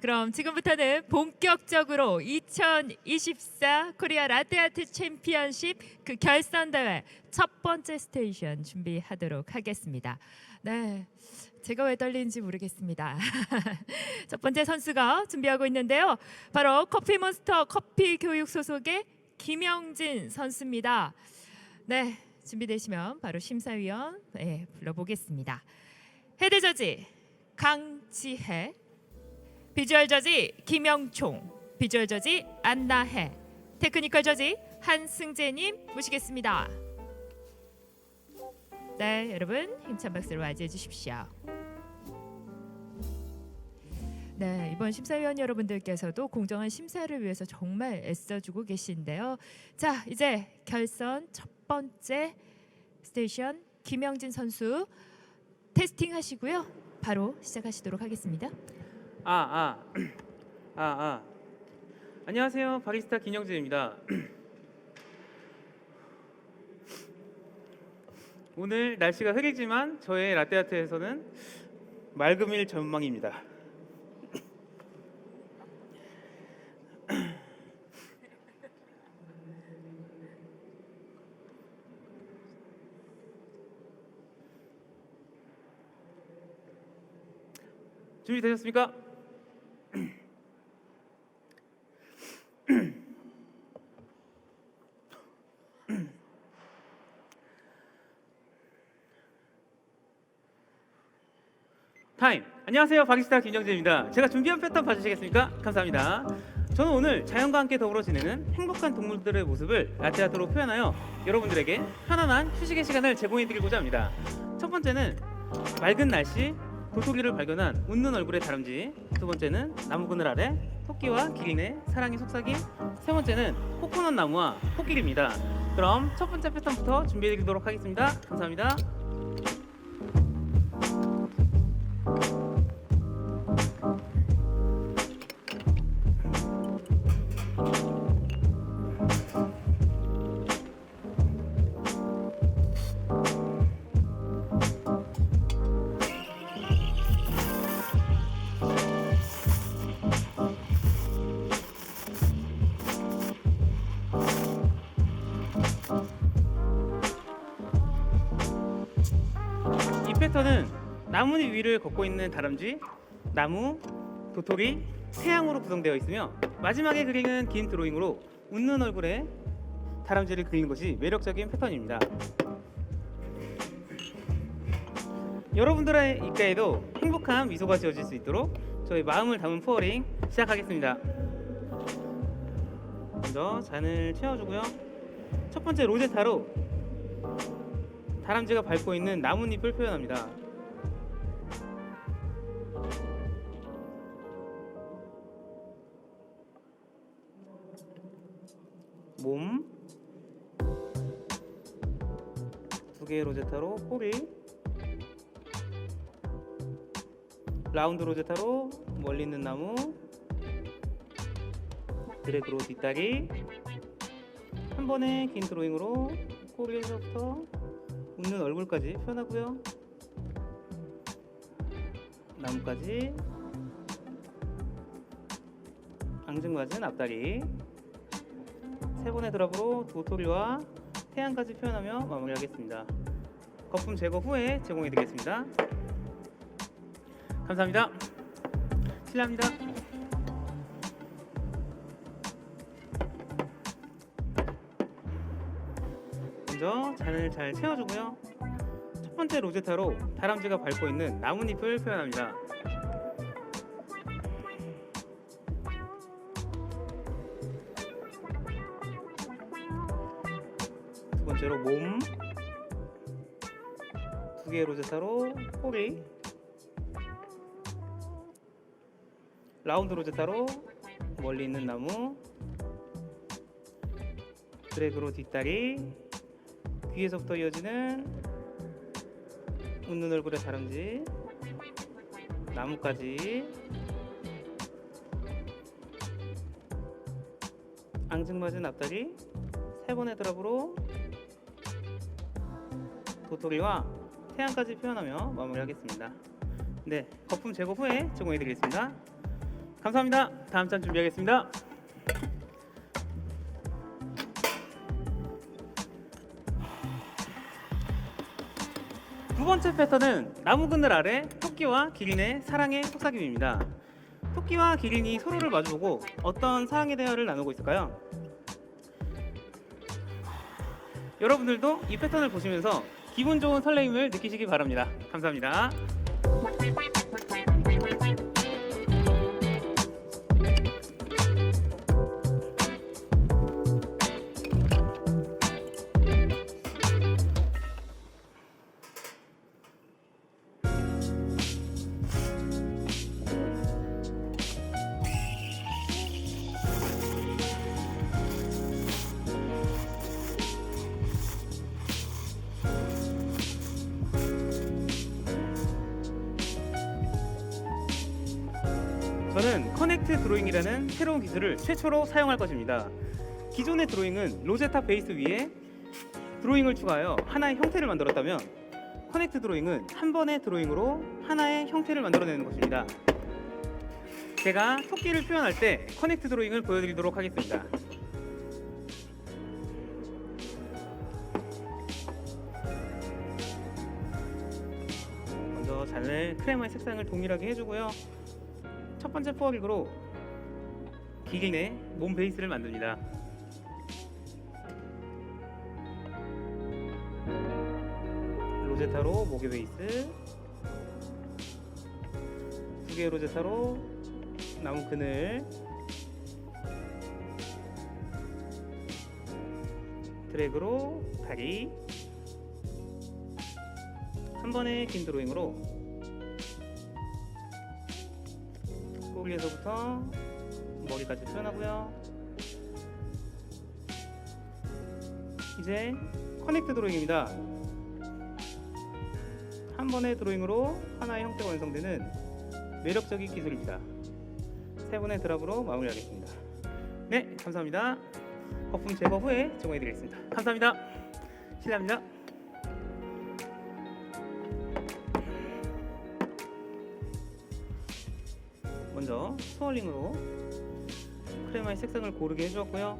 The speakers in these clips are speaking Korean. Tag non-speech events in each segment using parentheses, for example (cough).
그럼 지금부터는 본격적으로 2024 코리아 라떼아트 챔피언십 그 결선 대회 첫 번째 스테이션 준비하도록 하겠습니다. 네. 제가 왜 떨리는지 모르겠습니다. (laughs) 첫 번째 선수가 준비하고 있는데요. 바로 커피몬스터 커피 교육 소속의 김영진 선수입니다. 네. 준비되시면 바로 심사위원 네, 불러보겠습니다. 헤드 저지 강지혜 비주얼 저지 김영총, 비주얼 저지 안나혜, 테크니컬 저지 한승재님 모시겠습니다. 네, 여러분 힘찬 박수로 맞이해 주십시오. 네, 이번 심사위원 여러분들께서도 공정한 심사를 위해서 정말 애써주고 계신데요. 자, 이제 결선 첫 번째 스테이션 김영진 선수 테스팅 하시고요. 바로 시작하시도록 하겠습니다. 아, 아, 아, 아. 안녕하세요. 바리스타 김영진입니다. 오늘 날씨가 흐리지만 저의 라떼아트에서는 맑음일 전망입니다. 준비되셨습니까? 타임. 안녕하세요. 바리스타 김정재입니다. 제가 준비한 패턴 봐주시겠습니까? 감사합니다. 저는 오늘 자연과 함께 더불어 지내는 행복한 동물들의 모습을 라떼아트로 표현하여 여러분들에게 편안한 휴식의 시간을 제공해드리고자 합니다. 첫 번째는 맑은 날씨, 도토리를 발견한 웃는 얼굴의 다람쥐. 두 번째는 나무 그늘 아래 토끼와 기린의 사랑의 속삭임. 세 번째는 코코넛 나무와 코끼리입니다. 그럼 첫 번째 패턴부터 준비해 드리도록 하겠습니다. 감사합니다. 이 패턴은 나뭇잎 위를 걷고 있는 다람쥐, 나무, 도토리, 태양으로 구성되어 있으며 마지막에 그리는 긴 드로잉으로 웃는 얼굴에 다람쥐를 그리는 것이 매력적인 패턴입니다. 여러분들의 입가에도 행복한 미소가 지어질 수 있도록 저희 마음을 담은 포어링 시작하겠습니다. 먼저 잔을 채워주고요. 첫 번째 로제타로 다람쥐가 밟고 있는 나뭇잎을 표현합니다. 몸, 두 개의 로제타로 꼬리, 라운드 로제타로 멀리 있는 나무, 드래그로 뒷다리, 한 번에 긴 드로잉으로 꼬리에서부터 웃는 얼굴까지 표현하고요. 나무까지 앙증맞은 앞다리 세 번의 드랍으로 도토리와 태양까지 표현하며 마무리하겠습니다. 거품 제거 후에 제공해드리겠습니다. 감사합니다. 실례합니다. 먼저 잔을 잘 채워주고요. 첫 번째 로제타로 다람쥐가 밟고 있는 나뭇잎을 표현합니다. 두 번째로 몸, 두 개의 로제타로 꼬리, 라운드 로제타로 멀리 있는 나무, 드래그로 뒷다리, 귀에서부터 이어지는 웃는 얼굴의 다람쥐 나무까지 앙증맞은 앞다리 세 번의 드랍으로 도토리와 태양까지 표현하며 마무리하겠습니다. 네, 거품 제거 후에 제공해 드리겠습니다. 감사합니다. 다음 잔 준비하겠습니다. 번째 패턴은 나무 그늘 아래 토끼와 기린의 사랑의 속삭임입니다. 토끼와 기린이 서로를 마주보고 어떤 사랑의 대화를 나누고 있을까요? 여러분들도 이 패턴을 보시면서 기분 좋은 설레임을 느끼시기 바랍니다. 감사합니다. 기술을 최초로 사용할 것입니다. 기존의 드로잉은 로제타 베이스 위에 드로잉을 추가하여 하나의 형태를 만들었다면 커넥트 드로잉은 한 번의 드로잉으로 하나의 형태를 만들어내는 것입니다. 제가 토끼를 표현할 때 커넥트 드로잉을 보여드리도록 하겠습니다. 먼저 잔을 크레마의 색상을 동일하게 해주고요. 첫 번째 포어링으로 기린의 몸 베이스를 만듭니다. 로제타로 목의 베이스, 두 개의 로제타로 나무 그늘, 드래그로 다리, 한 번의 긴 드로잉으로. 꼬리에서부터 머리까지 표현하고요. 이제 커넥트 드로잉입니다. 한 번의 드로잉으로 하나의 형태가 완성되는 매력적인 기술입니다. 세 번의 드랍으로 마무리하겠습니다. 네, 감사합니다. 거품 제거 후에 제공해드리겠습니다. 감사합니다. 실례합니다. 먼저 스월링으로 크레마의 색상을 고르게 해주었고요.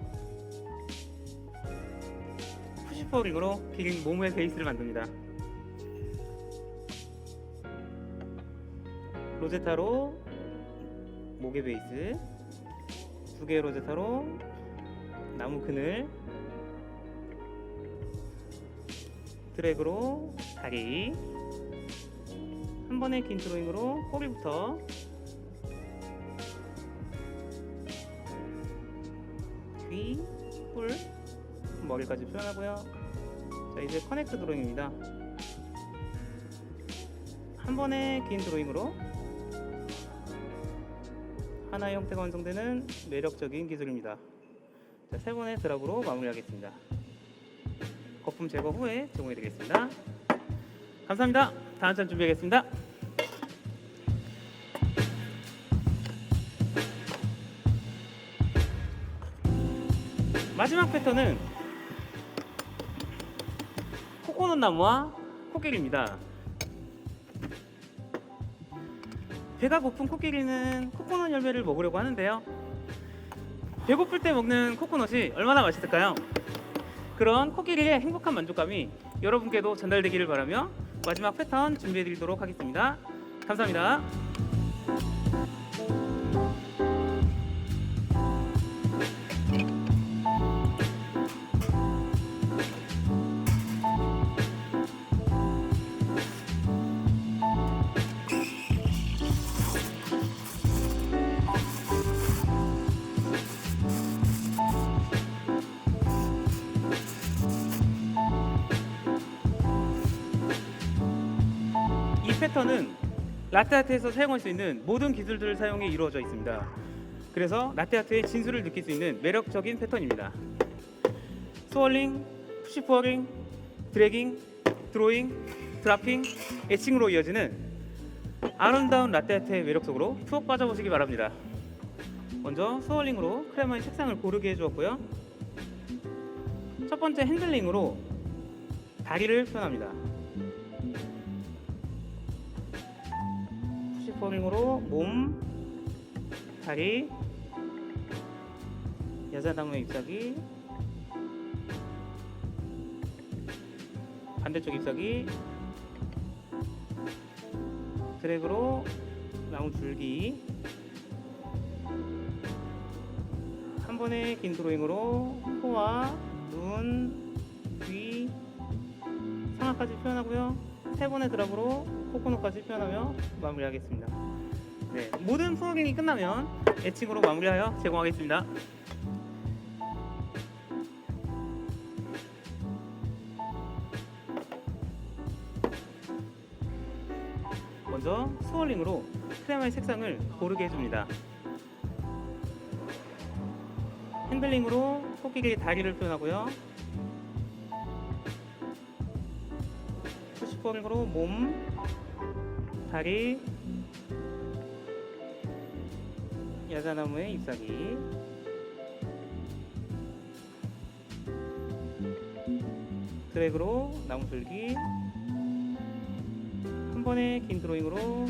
푸시퍼링으로 기린 몸의 베이스를 만듭니다. 로제타로 목의 베이스, 두 개의 로제타로 나무 그늘, 드래그로 다리, 한 번의 긴 드로잉으로 꼬리부터 머리까지 표현하고요. 자 이제 커넥트 드로잉입니다. 한 번의 긴 드로잉으로 하나의 형태가 완성되는 매력적인 기술입니다. 자, 세 번의 드랍으로 마무리하겠습니다. 거품 제거 후에 제공해 드리겠습니다. 감사합니다. 다음 잔 준비하겠습니다. 마지막 패턴은 코코넛 나무와 코끼리입니다. 배가 고픈 코끼리는 코코넛 열매를 먹으려고 하는데요. 배고플 때 먹는 코코넛이 얼마나 맛있을까요? 그런 코끼리의 행복한 만족감이 여러분께도 전달되기를 바라며 마지막 패턴 준비해 드리도록 하겠습니다. 감사합니다. 라떼아트에서 사용할 수 있는 모든 기술들을 사용해 이루어져 있습니다. 그래서 라떼아트의 진수를 느낄 수 있는 매력적인 패턴입니다. 스월링, 푸시포어링, 드래깅, 드로잉, 드라핑, 애칭으로 이어지는 아름다운 라떼아트의 매력 속으로 푹 빠져보시기 바랍니다. 먼저 스월링으로 크레마의 색상을 고르게 해주었고요. 첫 번째 핸들링으로 다리를 표현합니다. 푸싱으로 몸, 다리, 여자나무의 잎사귀, 반대쪽 잎사귀, 드래그로 나무 줄기, 한 번의 긴 드로잉으로 코와 눈, 귀, 상하까지 표현하고요. 세 번의 드랍으로 코코넛까지 표현하며 마무리하겠습니다. 네, 모든 플러깅이 끝나면 애칭으로 마무리하여 제공하겠습니다. 먼저 스월링으로 크레마의 색상을 고르게 해줍니다. 핸들링으로 토끼의 다리를 표현하고요. 푸시볼링으로 몸, 다리, 야자나무의 잎사귀, 드래그로 나무 줄기, 한 번의 긴 드로잉으로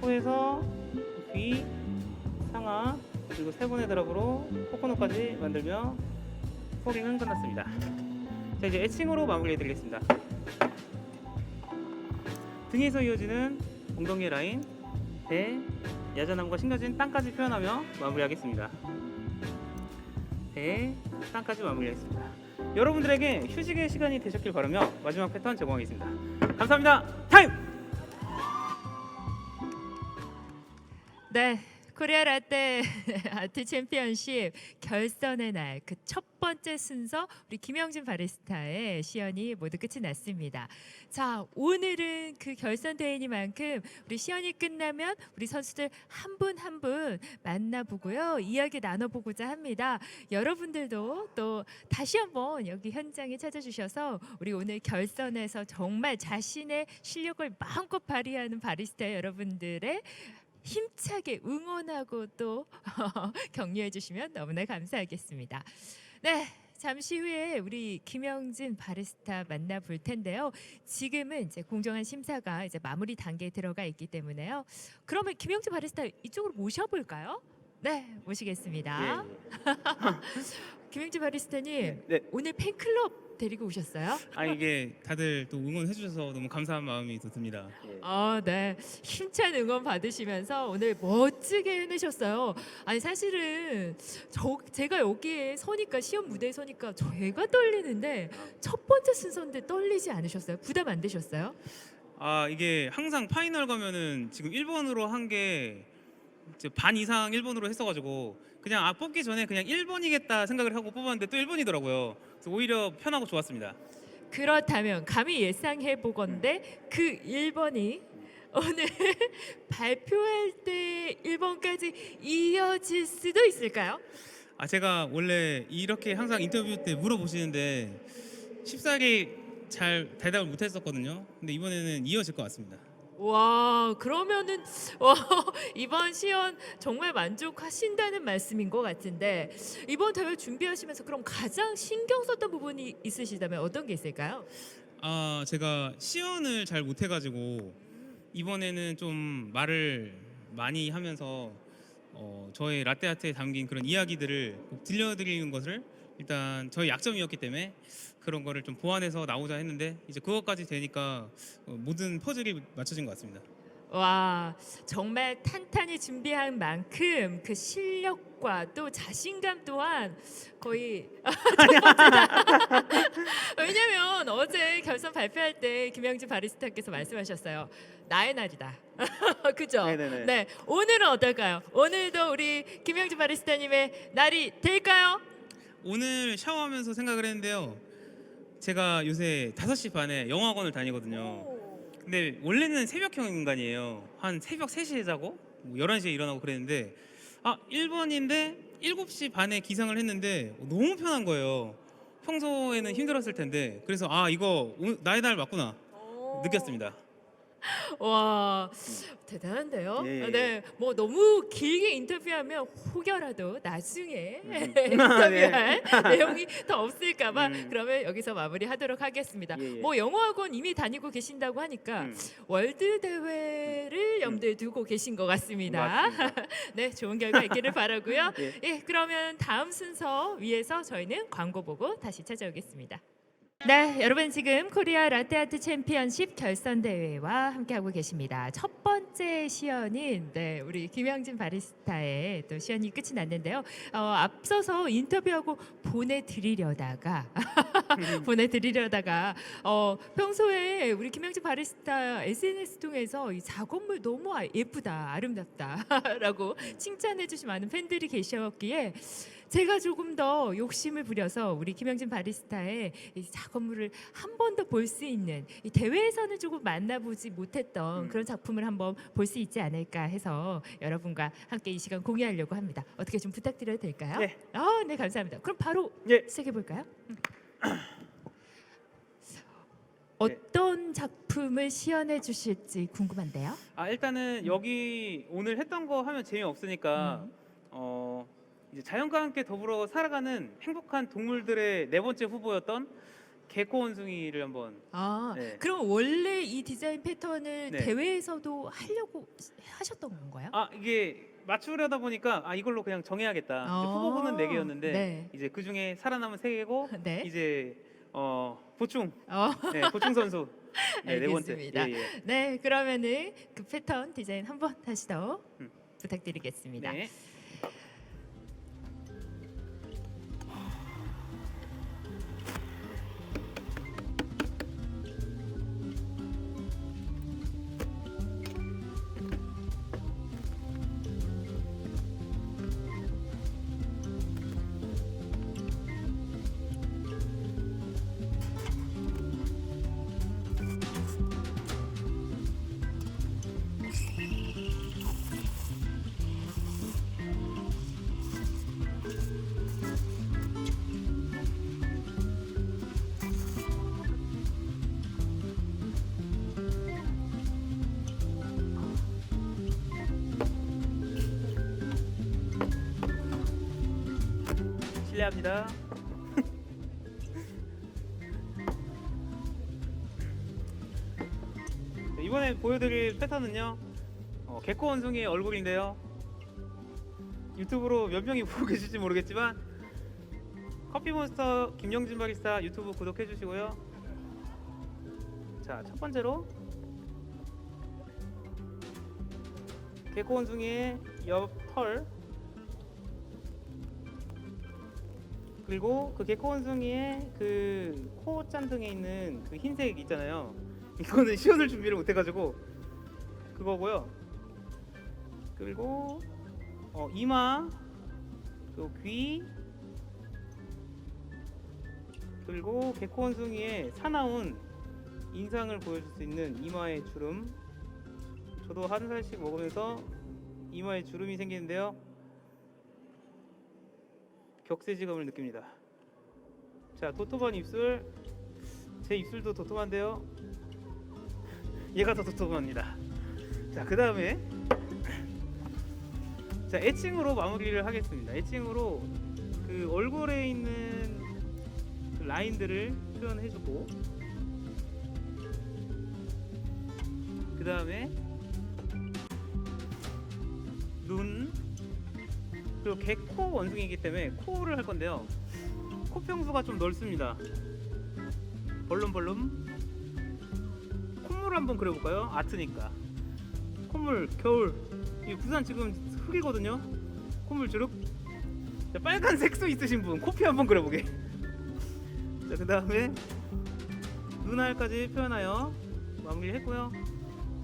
코에서 귀, 상하 그리고 세 번의 드랍으로 코코넛까지 만들며 포링은 끝났습니다. 자 이제 애칭으로 마무리해 드리겠습니다. 등에서 이어지는 엉덩이 라인, 배, 야자나무가 심겨진 땅까지 표현하며 마무리하겠습니다. 배, 땅까지 마무리하겠습니다. 여러분들에게 휴식의 시간이 되셨길 바라며 마지막 패턴 제공하겠습니다. 감사합니다. 타임! 네. 코리아 라떼 (laughs) 아트 챔피언십 결선의 날 그 첫 번째 순서 우리 김영진 바리스타의 시연이 모두 끝이 났습니다. 자 오늘은 그 결선 대회니만큼 우리 시연이 끝나면 우리 선수들 한 분 한 분 만나보고요 이야기 나눠보고자 합니다. 여러분들도 또 다시 한번 여기 현장에 찾아주셔서 우리 오늘 결선에서 정말 자신의 실력을 마음껏 발휘하는 바리스타 여러분들의 힘차게 응원하고 또 (laughs) 격려해 주시면 너무나 감사하겠습니다. 네. 잠시 후에 우리 김영진 바리스타 만나 볼 텐데요. 지금은 이제 공정한 심사가 이제 마무리 단계에 들어가 있기 때문에요. 그러면 김영진 바리스타 이쪽으로 모셔볼까요? 네, 모시겠습니다. (laughs) 김영진 바리스타님 네. 오늘 팬클럽 데리고 오셨어요? 아 이게 다들 또 응원해 주셔서 너무 감사한 마음이 또 듭니다. 아, 네. 힘찬 응원 받으시면서 오늘 멋지게 해내셨어요. 아니 사실은 저 제가 여기에 서니까 시험 무대에 서니까 제가 떨리는데 첫 번째 순서인데 떨리지 않으셨어요? 부담 안 되셨어요? 아 이게 항상 파이널 가면은 지금 1번으로 한 게 반 이상 1번으로 했어가지고 그냥 아 뽑기 전에 그냥 1번이겠다 생각을 하고 뽑았는데 또 1번이더라고요. 그래서 오히려 편하고 좋았습니다. 그렇다면 감히 예상해 보건데 그 1번이 오늘 (laughs) 발표할 때 1번까지 이어질 수도 있을까요? 아 제가 원래 이렇게 항상 인터뷰 때 물어보시는데 쉽사리 잘 대답을 못했었거든요. 근데 이번에는 이어질 것 같습니다. 와 그러면은 (laughs) 와, 이번 시연 정말 만족하신다는 말씀인 것 같은데 이번 대회 준비하시면서 그럼 가장 신경 썼던 부분이 있으시다면 어떤 게 있을까요? 아 제가 시연을 잘 못해가지고 이번에는 좀 말을 많이 하면서 어, 저의 라떼아트에 담긴 그런 이야기들을 꼭 들려드리는 것을 일단 저의 약점이었기 때문에 그런 거를 좀 보완해서 나오자 했는데 이제 그것까지 되니까 어, 모든 퍼즐이 맞춰진 것 같습니다. 와 정말 탄탄히 준비한 만큼 그 실력과 또 자신감 또한 거의 (laughs) (laughs) 왜냐면 어제 결선 발표할 때 김영진 바리스타께서 말씀하셨어요 나의 날이다 (laughs) 그죠? 네네네. 네 오늘은 어떨까요? 오늘도 우리 김영진 바리스타님의 날이 될까요? 오늘 샤워하면서 생각을 했는데요. 제가 요새 5시 반에 영화학원을 다니거든요. 근데 원래는 새벽형 인간이에요. 한 새벽 3시에 자고 뭐 11시에 일어나고 그랬는데 아 1번인데 7시 반에 기상을 했는데 너무 편한 거예요. 평소에는 힘들었을 텐데 그래서 아 이거 나의 날 맞구나 느꼈습니다. (laughs) 와 대단한데요. 예, 예. 네, 뭐 너무 길게 인터뷰하면 혹여라도 나중에 음. (laughs) (laughs) 인터뷰할 내용이 더 없을까봐 음. 그러면 여기서 마무리하도록 하겠습니다. 예, 예. 뭐 영어학원 이미 다니고 계신다고 하니까 음, 월드 대회를 염두에 두고 계신 것 같습니다. 네, 좋은 결과 있기를 바라고요. 예. 예, 그러면 다음 순서 위에서 저희는 광고 보고 다시 찾아오겠습니다. 네, 여러분 지금 코리아 라떼아트 챔피언십 결선 대회와 함께하고 계십니다. 첫 번째 시연인 네, 우리 김영진 바리스타의 또 시연이 끝이 났는데요. 어, 앞서서 인터뷰하고 보내드리려다가 (laughs) (laughs) 보내드리려다가 어, 평소에 우리 김영진 바리스타 SNS 통해서 이 작업물 너무 아- 예쁘다, 아름답다라고 칭찬해주신 많은 팬들이 계셨기에 제가 조금 더 욕심을 부려서 우리 김영진 바리스타의 이 작업물을 한 번 더 볼 수 있는 이 대회에서는 조금 만나보지 못했던 음. 그런 작품을 한번 볼 수 있지 않을까 해서 여러분과 함께 이 시간 공유하려고 합니다. 어떻게 좀 부탁드려도 될까요? 네. 아, 네 감사합니다. 그럼 바로 예. 시작해 볼까요? 어떤 작품을 시연해 주실지 궁금한데요. 아 일단은 여기 오늘 했던 거 하면 재미 없으니까 음. 어 이제 자연과 함께 더불어 살아가는 행복한 동물들의 네 번째 후보였던 개코 원숭이를 한번 아, 네. 그럼 원래 이 디자인 패턴을 네. 대회에서도 하려고 하셨던 건가요? 아 이게 맞추려다 보니까 아 이걸로 그냥 정해야겠다. 이제 아, 후보군은 네 개였는데 네. 이제 그 중에 살아남은 세 개고 (laughs) 네. 이제 어 보충 어, 네, 보충 선수 (laughs) 네, 네 번째. 알겠습니다. 예, 예. 네, 그러면은 그 패턴 디자인 한번 다시 더 음. 부탁드리겠습니다. 네. 실례합니다. 네, 이번에 보여드릴 패턴은요. 어, 개코 원숭이의 얼굴인데요. 유튜브로 몇 명이 (laughs) 보고 계실지 모르겠지만 커피몬스터 김영진 바리스타 유튜브 구독해 주시고요. 자, 첫 번째로 개코 원숭이의 옆 털 그리고 그 개코 원숭이의 그 코 짠등에 있는 그 흰색 있잖아요. (laughs) 이거는 시연을 준비를 못해가지고 그거고요. 그리고 어, 이마, 그리고 귀, 그리고 개코 원숭이의 사나운 인상을 보여줄 수 있는 이마의 주름. 저도 한 살씩 먹으면서 이마에 주름이 생기는데요. 격세지감을 느낍니다. 자, 도톰한 입술. 제 입술도 도톰한데요. 얘가 더 도톰합니다. 자, 그 다음에 자, 애칭으로 마무리를 하겠습니다. 애칭으로 그 얼굴에 있는 그 라인들을 표현해주고 그 다음에 그리고 개코 원숭이기 때문에 코를 할 건데요. 코 평수가 좀 넓습니다. 벌름벌름. 콧물 한번 그려볼까요? 아트니까. 콧물 겨울. 이 부산 지금 흙이거든요. 콧물 주룩. 자, 빨간 색소 있으신 분 코피 한번 그려보게. 자, 그 다음에 눈알까지 표현하여 마무리했고요.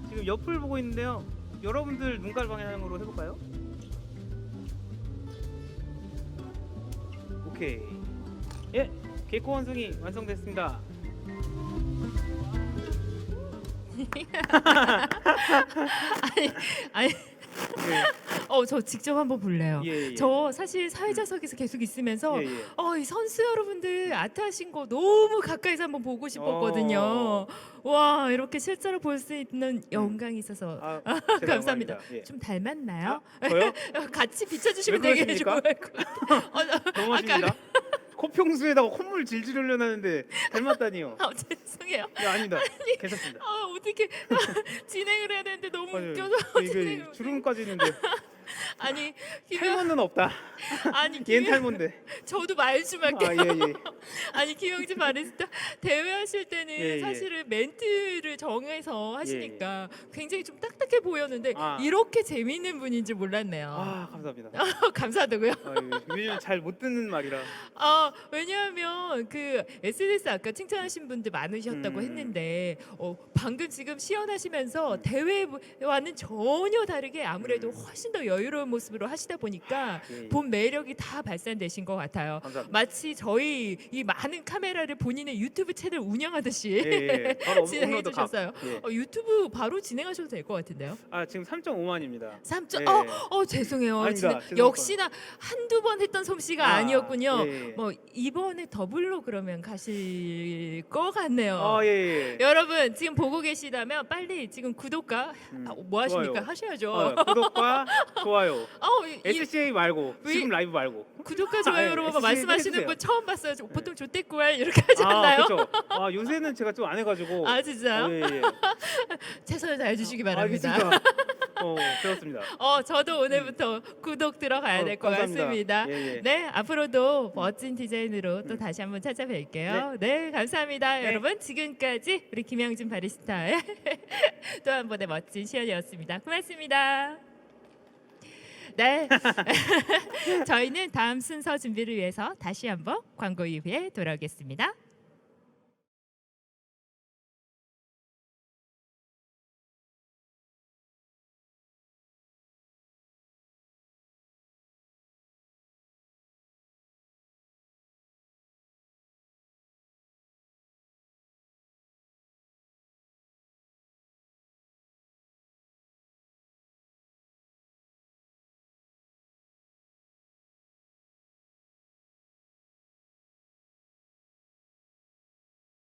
지금 옆을 보고 있는데요. 여러분들 눈깔 방향으로 해볼까요? 오케이. 예, 개코 원숭이 완성됐습니다. (laughs) 아니 네. 어, 저 직접 한번 볼래요. 예, 예. 저 사실 사회자석에서 계속 있으면서 예, 예. 어, 이 선수 여러분들 아트 하신 거 너무 가까이서 한번 보고 싶었거든요. 와, 이렇게 실제로 볼 수 있는 영광이 있어서 아, (laughs) 감사합니다. 제가 영광입니다. 예. 좀 닮았나요? 아, 저요? (laughs) 같이 비춰주시면 왜 되게 좋을 그러십니까? 것 같아요. (laughs) 어, 나- 너무하십니다. 코평수에다가 콧물 질질 흘려나는데 닮았다니요. 아, 죄송해요. 네, 아닙니다. 괜찮습니다. 아, 어떻게 (laughs) 진행을 해야 되는데 너무 맞아요. 웃겨서 이게 진행을 주름까지 있는데 (laughs) 아니 김영 탈모는 없다. (laughs) 아니 얜 김영 탈모인데. 저도 말 좀 할게요. 아, 예, 예. (laughs) 아니 김영진 바리스타 대회하실 때는 예, 예. 사실은 멘트를 정해서 하시니까 굉장히 좀 딱딱해 보였는데 아. 이렇게 재미있는 분인 줄 몰랐네요. 아, 감사합니다. (laughs) 감사하다고요? 아, 예. 왜냐면 잘 못 듣는 말이라. 아 왜냐하면 그 SNS 아까 칭찬하신 분들 많으셨다고 음. 했는데 어, 방금 지금 시연하시면서 대회와는 전혀 다르게 아무래도 음. 훨씬 더 여유로운 모습으로 하시다 보니까 예, 예. 본 매력이 다 발산되신 것 같아요. 감사합니다. 마치 저희 이 많은 카메라를 본인의 유튜브 채널 운영하듯이 예, 예. 바로 진행해 (laughs) 업로드 값. 주셨어요. 예. 어, 유튜브 바로 진행하셔도 될 것 같은데요. 아, 지금 3.5만입니다. 3점. 예. 어, 어 죄송해요. 아닙니다. 진짜 죄송합니다. 역시나 한두 번 했던 솜씨가 아, 니었군요 예, 예. 뭐 이번에 더블로 그러면 가실 것 같네요. 아, 예, 예. 여러분 지금 보고 계시다면 빨리 지금 구독과 음, 아, 뭐 하십니까 좋아요. 하셔야죠. 어, 구독과 좋아요. (laughs) 어, 이, 이 SCA 말고 왜- 지금 라이브 말고. 구독과 아, 좋아요로 예, 뭐 말씀하시는 해주세요. 분 처음 봤어요. 저 보통 조태꾸알 이렇게 하지 아, 않나요? 그렇죠. 아, 요새는 제가 좀 안 해가지고. 아 진짜요? 예, 예. (laughs) 최선을 다해 주시기 바랍니다. 알겠습니다. (laughs) 어, 배웠습니다. 어 저도 오늘부터 구독 들어가야 어, 될 것 감사합니다. 같습니다. 예, 예. 네 앞으로도 멋진 디자인으로 또 음. 다시 한번 찾아뵐게요. 네, 감사합니다 네. 여러분 지금까지 우리 김영진 바리스타의 (laughs) 또 한 번의 멋진 시연이었습니다. 고맙습니다. 네 (laughs) (laughs) 저희는 다음 순서 준비를 위해서 다시 한번 광고 이후에 돌아오겠습니다.